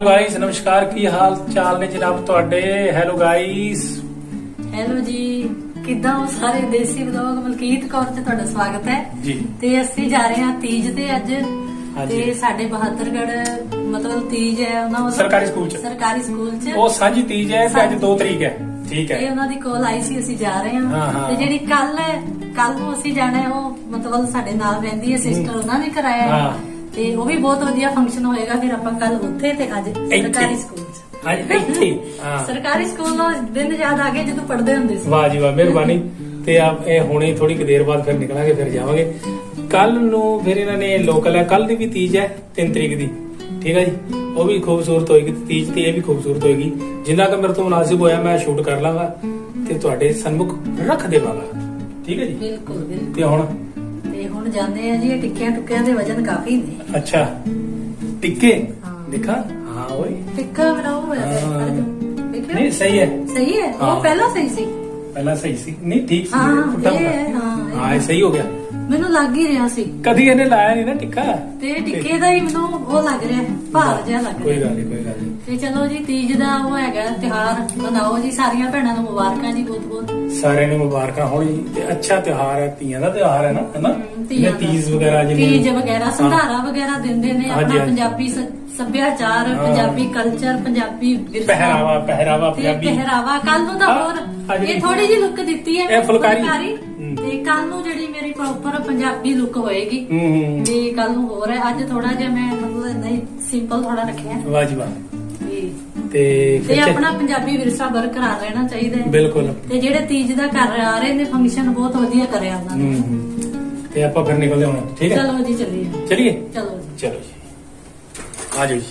Guys ਨਮਸਕਾਰ ਕੀ ਹਾਲ ਚਾਲ ਨੇ ਜਨਾਬ ਤੁਹਾਡੇ? ਹੈਲੋ ਗਾਇਸ ਹੈਲੋ ਜੀ ਕਿੱਦਾਂ ਹੋ ਸਾਰੇ ਦੇਸੀ ਵਲੋਗ? ਮਲਕੀਤ ਕੌਰ ਤੇ ਤੁਹਾਡਾ ਸਵਾਗਤ ਹੈ। ਜੀ। ਤੇ ਅਸੀਂ ਜਾ ਰਹੇ ਹਾਂ ਤੀਜ ਤੇ ਅੱਜ। ਹਾਂਜੀ। ਤੇ ਸਾਡੇ ਬਹਾਦਰਗੜ੍ਹ ਮਤਲਬ ਤੀਜ ਹੈ ਉਹਨਾਂ ਵੱਲੋਂ ਸਰਕਾਰੀ ਸਕੂਲ 'ਚ। ਸਰਕਾਰੀ ਸਕੂਲ ਚ। ਉਹ ਸਾਂਝੀ ਤੀਜ ਹੈ ਤੇ ਅੱਜ ਸਾਂਝੀ। 2 ਤਰੀਕ ਹੈ। ਠੀਕ ਇਹ ਹੈ ਉਹਨਾਂ ਦੀ ਕੋਲ ਆਈ ਸੀ ਅਸੀਂ ਜਾ ਰਹੇ ਹਾਂ, ਹਾਂ ਹਾਂ। ਤੇ ਜਿਹੜੀ ਕੱਲ ਹੈ ਕੱਲ ਨੂੰ ਅਸੀਂ ਜਾਣਾ ਹੈ ਉਹ ਮਤਲਬ ਸਾਡੇ ਨਾਲ ਰਹਿੰਦੀ ਹੈ ਸਿਸਟਰ ਉਹਨਾਂ ਨੇ ਕਰਾਇਆ ਹਾਂ। ਹੈ। ਤੇ ਉਹ ਵੀ ਬਹੁਤ ਵਧੀਆ ਫੰਕਸ਼ਨ ਹੋਏਗਾ ਫਿਰ ਆਪਾਂ ਕੱਲ ਉੱਥੇ ਤੇ ਅੱਜ ਸਰਕਾਰੀ ਸਕੂਲ ਚ। ਅੱਜ ਇੱਥੇ? ਹਾਂ। ਸਰਕਾਰੀ ਸਕੂਲ ਦਾ ਦਿਨ ਯਾਦ ਆ ਗਏ ਜਦੋਂ ਪੜ੍ਹਦੇ ਹੁੰਦੇ ਸੀ। ਵਾਹ ਜੀ ਵਾਹ ਮਿਹਰਬਾਨੀ। ਤੇ ਆਪ ਇਹ ਹੁਣੇ ਥੋੜੀ ਕੁ ਦੇਰ ਬਾਅਦ ਫਿਰ ਨਿਕਲਾਂਗੇ ਫਿਰ ਜਾਵਾਂਗੇ। ਕੱਲ ਨੂੰ ਫਿਰ ਇਹਨਾਂ ਨੇ ਲੋਕਲ ਹੈ ਕੱਲ ਦੀ ਵੀ ਤੀਜ ਹੈ 3 ਤਰੀਕ ਦੀ। ਠੀਕ ਹੈ ਜੀ? ਉਹ ਵੀ ਖੂਬਸੂਰਤ ਹੋਏਗੀ ਤੀਜ ਤੇ ਇਹ ਵੀ ਖੂਬਸੂਰਤ ਹੋਏਗੀ। ਜਿੰਨਾ ਕਿ ਮੇਰੇ ਤੋਂ ਮੁਨਾਸਿਬ ਹੋਇਆ ਮੈਂ ਸ਼ੂਟ ਕਰ ਲਾਂਗਾ ਤੇ ਤੁਹਾਡੇ ਸਨਮੁਖ ਰੱਖ ਦੇਵਾਂਗਾ। ਠੀਕ ਹੈ ਜੀ? ਬਿਲਕੁਲ ਬਿਲਕੁਲ। ਤੇ ਹੁਣ ਹੁਣ ਜਾਂਦੇ ਆ ਜੀ ਇਹ ਟਿੱਕਿਆਂ ਟੁੱਕਿਆਂ ਦੇ ਵਜਨ ਕਾਫੀ ਨੇ। ਅੱਛਾ। ਟਿੱਕੇ। ਦੇਖਾ। ਹਾਂ ਓਏ। ਟਿੱਕਾ ਉਹ ਹੋਇਆ ਹਾਂ। ਦੇਖਿਓ? ਨਹੀਂ ਸਹੀ ਹੈ। ਸਹੀ ਹੈ? ਹਾਂ। ਉਹ ਪਹਿਲਾਂ ਸਹੀ ਸੀ। ਪਹਿਲਾਂ ਸਹੀ ਸੀ। ਨਹੀਂ ਠੀਕ ਸੀ। ਹਾਂ, ਇਹ। ਹੈ, ਹਾਂ, ਇਹ ਹਾਂ ਇਹ ਸਹੀ ਹੋ ਗਿਆ। ਮੈਨੂੰ ਲੱਗ ਹੀ ਰਿਹਾ ਸੀ। ਕਦੀ ਇਹਨੇ ਲਾਇਆ ਨਹੀਂ ਨਾ ਟਿੱਕਾ। ਤੇ ਟਿੱਕੇ ਦਾ ਹੀ ਮੈਨੂੰ ਉਹ ਲੱਗ ਰਿਹਾ ਭਾਰ ਜਿਹਾ ਲੱਗ ਕੋਈ ਰਿਹਾ। ਗੱਲ ਨਹੀਂ ਕੋਈ ਗੱਲ ਨਹੀਂ ਤੇ ਚਲੋ ਜੀ ਤੀਜ ਦਾ ਉਹ ਹੈਗਾ ਤਿਹਾਰ ਮਨਾਓ ਜੀ ਸਾਰੀਆਂ ਭੈਣਾਂ ਨੂੰ ਮੁਬਾਰਕਾਂ ਜੀ ਬਹੁਤ ਬਹੁਤ। ਸਾਰਿਆਂ ਨੂੰ ਮੁਬਾਰਕਾਂ। ਹੋਣ ਜੀ ਤੇ ਅੱਛਾ ਤਿਉਹਾਰ ਹੈ ਤੀਆਂ ਦਾ ਤਿਉਹਾਰ ਹੈ ਨਾ ਹੈਨਾ? ਦਾ। ਤੀਜ ਵਗੈਰਾ ਜਿਵੇਂ ਤੀਜ ਵਗੈਰਾ ਸੰਧਾਰਾ ਵਗੈਰਾ ਦਿੰਦੇ ਨੇ ਆਪਣਾ। ਪੰਜਾਬੀ ਸੱਭਿਆਚਾਰ। ਪੰਜਾਬੀ ਕਲਚਰ ਪੰਜਾਬੀ ਪਹਿਰਾਵਾ ਪਹਿਰਾਵਾ ਪੰਜਾਬੀ। ਪਹਿਰਾਵਾ ਕੱਲ ਨੂੰ ਤਾਂ ਹੋਰ ਇਹ ਵੀ- ਥੋੜੀ ਜਿਹੀ ਲੁੱਕ ਦਿੱਤੀ ਹੈ ਇਹ ਫੁਲਕਾਰੀ। ਤੇ ਕੱਲ ਨੂੰ ਜਿਹੜੀ ਮੇਰੀ ਪ੍ਰੋਪਰ ਪੰਜਾਬੀ ਲੁੱਕ ਹੋਏਗੀ। ਹੂੰ ਹੂੰ। ਤੇ ਕੱਲ ਨੂੰ ਹੋਰ ਹੈ। ਅੱਜ ਥੋੜਾ ਜਿਹਾ ਮੈਂ ਮਤਲਬ ਨਹੀਂ ਸਿੰਪਲ ਥੋੜਾ ਰੱਖਿਆ। ਵਾਹ ਜੀ ਵਾਹ। ਤੇ ਫਿਰ ਆਪਣਾ ਪੰਜਾਬੀ ਵਿਰਸਾ ਬਰਕਰਾਰ ਰਹਿਣਾ ਚਾਹੀਦਾ ਹੈ। ਬਿਲਕੁਲ। ਤੇ ਜਿਹੜੇ ਤੀਜ ਦਾ ਕਰ ਆ ਰਹੇ ਨੇ ਫੰਕਸ਼ਨ ਬਹੁਤ ਵਧੀਆ ਕਰਿਆ ਉਹਨਾਂ ਹੂੰ ਨੇ। ਹੂੰ। ਤੇ ਆਪਾਂ ਫਿਰ ਨਿਕਲਦੇ ਹਾਂ ਠੀਕ ਹੈ? ਚਲੋ ਜੀ ਚੱਲੀਏ। ਚਲਿਏ? ਚਲੋ ਜੀ। ਚਲੋ ਜੀ। ਆ ਜਾਓ ਜੀ।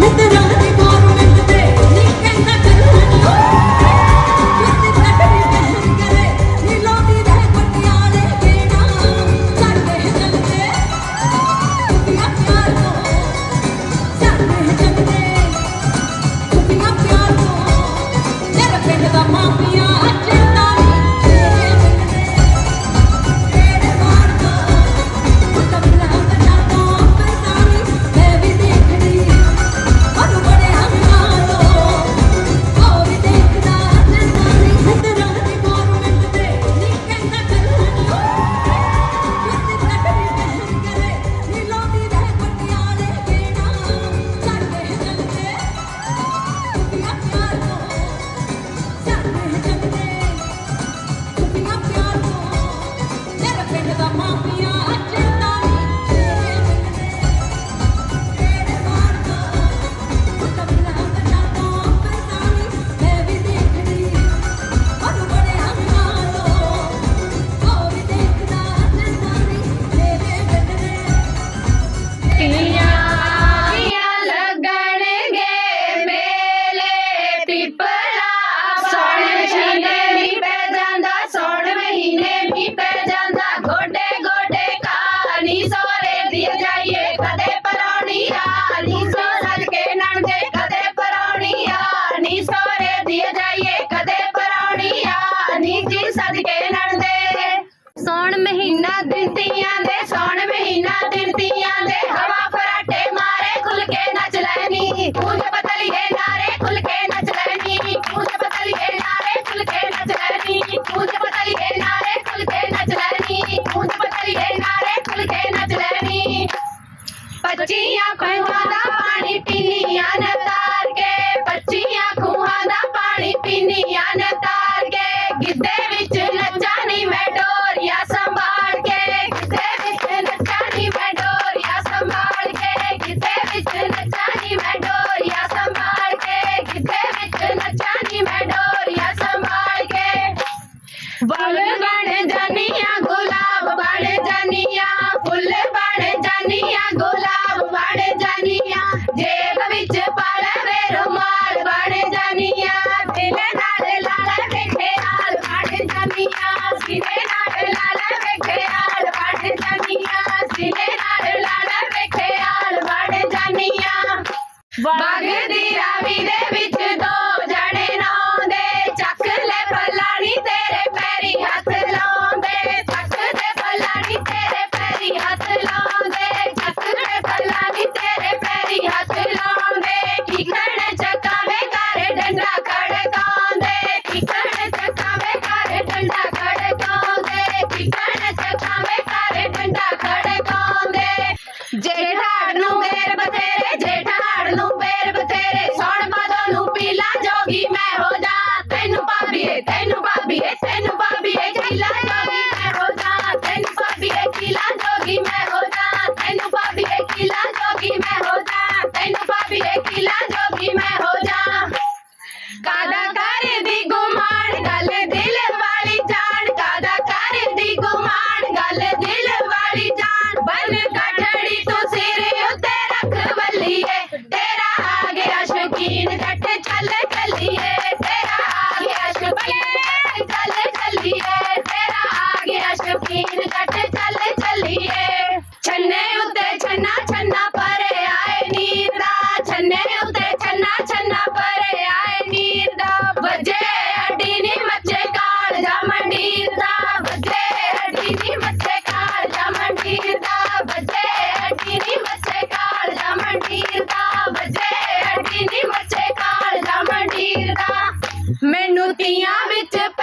ਮਿੱਤਰਾਂ ਦੀ ya I'm a Dip.